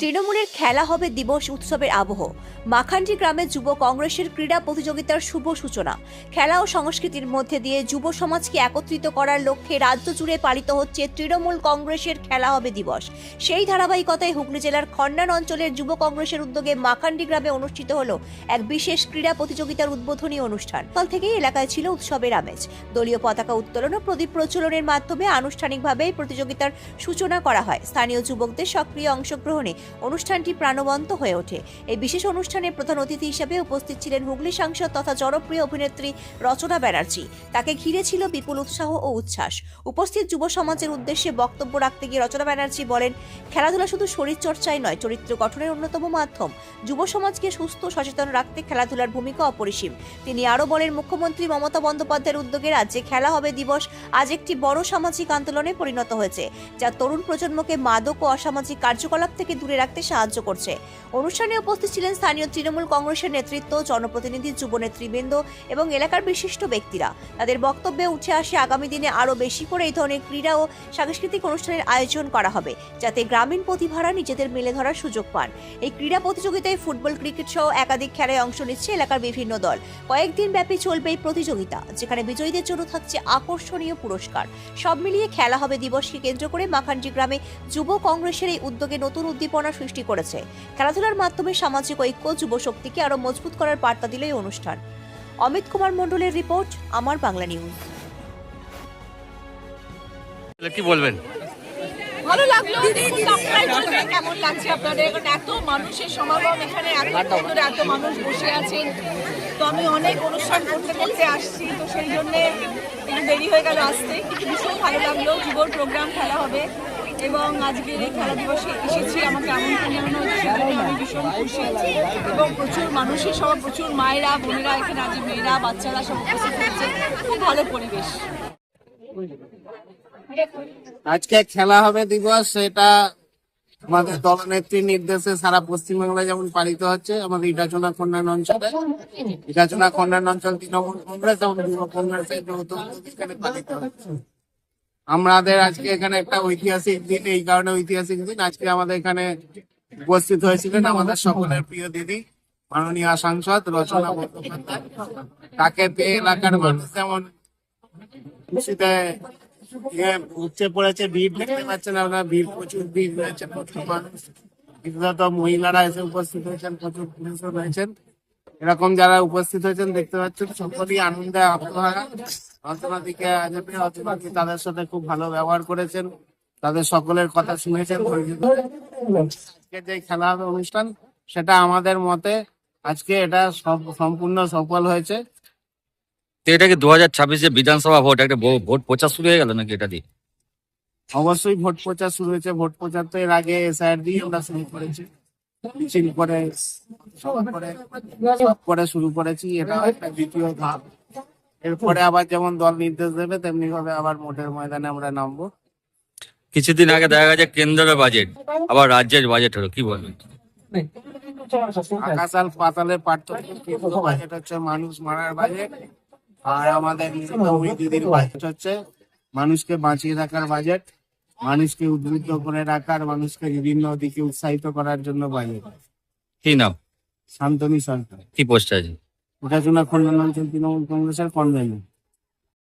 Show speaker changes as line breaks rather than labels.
তৃণমূলের খেলা হবে দিবস উৎসবের আবহ। মাখান্ডি গ্রামে যুব কংগ্রেসের ক্রীড়া প্রতিযোগিতার শুভ সূচনা। খেলা ও সংস্কৃতির মধ্যে দিয়ে যুব সমাজকে একত্রিত করার লক্ষ্যে রাজ্য জুড়ে পালিত হচ্ছে তৃণমূল কংগ্রেসের খেলা হবে দিবস। সেই ধারাবাহিকতায় হুগলি জেলার খন্ডান অঞ্চলের যুব কংগ্রেসের উদ্যোগে মাখান্ডি গ্রামে অনুষ্ঠিত হল এক বিশেষ ক্রীড়া প্রতিযোগিতার উদ্বোধনী অনুষ্ঠান। কাল থেকেই এলাকায় ছিল উৎসবের আমেজ। দলীয় পতাকা উত্তোলন ও প্রদীপ প্রচলনের মাধ্যমে আনুষ্ঠানিকভাবে এই প্রতিযোগিতার সূচনা করা হয়। স্থানীয় যুবকদের সক্রিয় অংশগ্রহণে অনুষ্ঠানটি প্রাণবন্ত হয়ে ওঠে। এই বিশেষ অনুষ্ঠানে প্রধান অতিথি হিসেবে উপস্থিত ছিলেন হুগলি সাংসদ তথা জনপ্রিয় অভিনেত্রী রচনা ব্যানার্জি। তাকে ঘিরে ছিল বিপুল উৎসাহ ও উচ্ছ্বাস। উপস্থিত যুব সমাজের উদ্দেশ্যে বক্তব্য রাখতে গিয়ে রচনা ব্যানার্জি বলেন, খেলাধুলা শুধু শরীর চর্চাই নয়, চরিত্র গঠনের অন্যতম মাধ্যম। যুব সমাজকে সুস্থ, সচেতন রাখতে খেলাধুলার ভূমিকা অপরিসীম। তিনি আরও বলেন, মুখ্যমন্ত্রী মমতা বন্দ্যোপাধ্যায়ের উদ্যোগে রাজ্যে খেলা হবে দিবস আজ একটি বড় সামাজিক আন্দোলনে পরিণত হয়েছে, যা তরুণ প্রজন্মকে মাদক ও অসামাজিক কার্যকলাপ থেকে দূরে রাখতে সাহায্য করছে। অনুষ্ঠানে উপস্থিত ছিলেন স্থানীয় তৃণমূল কংগ্রেসের নেতৃত্ব, জনপ্রতিনিধি যুব নেতৃবৃন্দ এবং এলাকার বিশিষ্ট ব্যক্তিরা। তাদের বক্তব্যে উঠে আসে, আগামী দিনে আরও বেশি করে এই ধরনের ক্রীড়া ও সাংস্কৃতিক অনুষ্ঠানের আয়োজন করা হবে, যাতে গ্রামীণ প্রতিভারা নিজেদের মেলে ধরার সুযোগ পান। এই ক্রীড়া প্রতিযোগিতায় ফুটবল, ক্রিকেট সহ একাধিক খেলায় অংশ নিচ্ছে এলাকার বিভিন্ন দল। কয়েকদিন ব্যাপী চলবে এই প্রতিযোগিতা, যেখানে বিজয়ীদের জন্য থাকছে আকর্ষণীয় পুরস্কার। সব মিলিয়ে খেলা হবে দিবসকে কেন্দ্র করে মাখানজি গ্রামে যুব কংগ্রেসের এই উদ্যোগে নতুন উদ্দীপনা সৃষ্টি করেছে। খেলাধুলার মাধ্যমে সামাজিক ঐক্য যুব শক্তিকে আরও মজবুত করার বার্তা দিল এই অনুষ্ঠান। অমিত কুমার মণ্ডলের রিপোর্ট আমার বাংলা নিউজ।
কি বলবেন?
ভালো লাগল কেমন লাগছে আপনাদের? এখন এত মানুষের সমাগম এখানে এত সুন্দর এত মানুষ বসে আছেন। তো আমি অনেক অনুষ্ঠান করতে করতে আসছি তো সেই জন্যে একটু দেরি হয়ে গেল আসতে। কিন্তু ভীষণ ভালো লাগল যুবর প্রোগ্রাম খেলা হবে। এবং আজকের এই খেলা দিবসে এসেছি, আমাকে আমন্ত্রণ জানানো হচ্ছে আমি ভীষণ খুশি এবং প্রচুর মানুষের সব প্রচুর মায়েরা, বোনেরা, এখানে আজ মেয়েরা, বাচ্চারা সব উপস্থিত হচ্ছে। খুব ভালো পরিবেশ।
আজকে খেলা হবে দিবস এটা আমাদের দলনেত্রীর নির্দেশে সারা পশ্চিমবাংলায় যেমন পালিত হচ্ছে, আমাদের ইটাচনা খন্ডান অঞ্চলে। ইটাচনা খন্ডান অঞ্চল তৃণমূল কংগ্রেস এবং যুব কংগ্রেসের যৌথ পালিত হচ্ছে। আমাদের আজকে এখানে একটা ঐতিহাসিক দিন, এই কারণে ঐতিহাসিক দিন। আজকে আমাদের এখানে উপস্থিত হয়েছিলেন আমাদের সকলের প্রিয় দিদি, মাননীয় সাংসদ রচনা বন্দ্যোপাধ্যায়। তাকে পেয়ে এলাকার মানুষ যেমন খুশিতে ইয়ে উপচে পড়েছে, ভিড় দেখতে পাচ্ছেন আপনারা ভিড় প্রচুর, ভিড় রয়েছে প্রচুর মানুষ। বিশেষত মহিলারা এসে উপস্থিত হয়েছেন, প্রচুর পুরুষও রয়েছেন। এরকম যারা উপস্থিত হয়েছেন দেখতে পাচ্ছেন সকলেই আনন্দে আত্মহারা আজকে তাদের সাথে খুব ভালো ব্যবহার করেছেন। তাদের সকলের কথা শুনেছেন আজকে যে খেলা হবে অনুষ্ঠান সেটা আমাদের মতে আজকে এটা সব- সম্পূর্ণ সফল হয়েছে।
এটা কি দু হাজার ছাব্বিশে বিধানসভা ভোট? একটা ভোট প্রচার শুরু হয়ে গেল নাকি এটা দিয়ে?
অবশ্যই ভোট প্রচার শুরু হয়েছে। ভোট প্রচার তো এর আগে এসআইআর দিয়ে আমরা শুরু করেছি। মিছিল করে করে সব করে শুরু করেছি এটা একটা দ্বিতীয় ধাপ। এরপরে আবার যেমন দল নির্দেশ দেবে তেমনি ভাবে আবার ভোটের ময়দানে আমরা নামবো।
কিছুদিন আগে দেখা গেছে কেন্দ্রের বাজেট আবার রাজ্যের বাজেট হলো কি বলবেন?
আকাশ আর পাতালের পার্থক্য বাজেট হচ্ছে মানুষ মারার বাজেট আর আমাদের দিদির বাজেট হচ্ছে মানুষকে বাঁচিয়ে রাখার বাজেট মানুষকে উদ্বুদ্ধ করে রাখার মানুষকে বিভিন্ন দিকে উৎসাহিত করার জন্য বাজেট।
কি নাম?
শান্তনী সরকার।
কি পোস্ট আছে?
ওটা শোনা খন্ডন অঞ্চল তৃণমূল কংগ্রেসের কনভেনর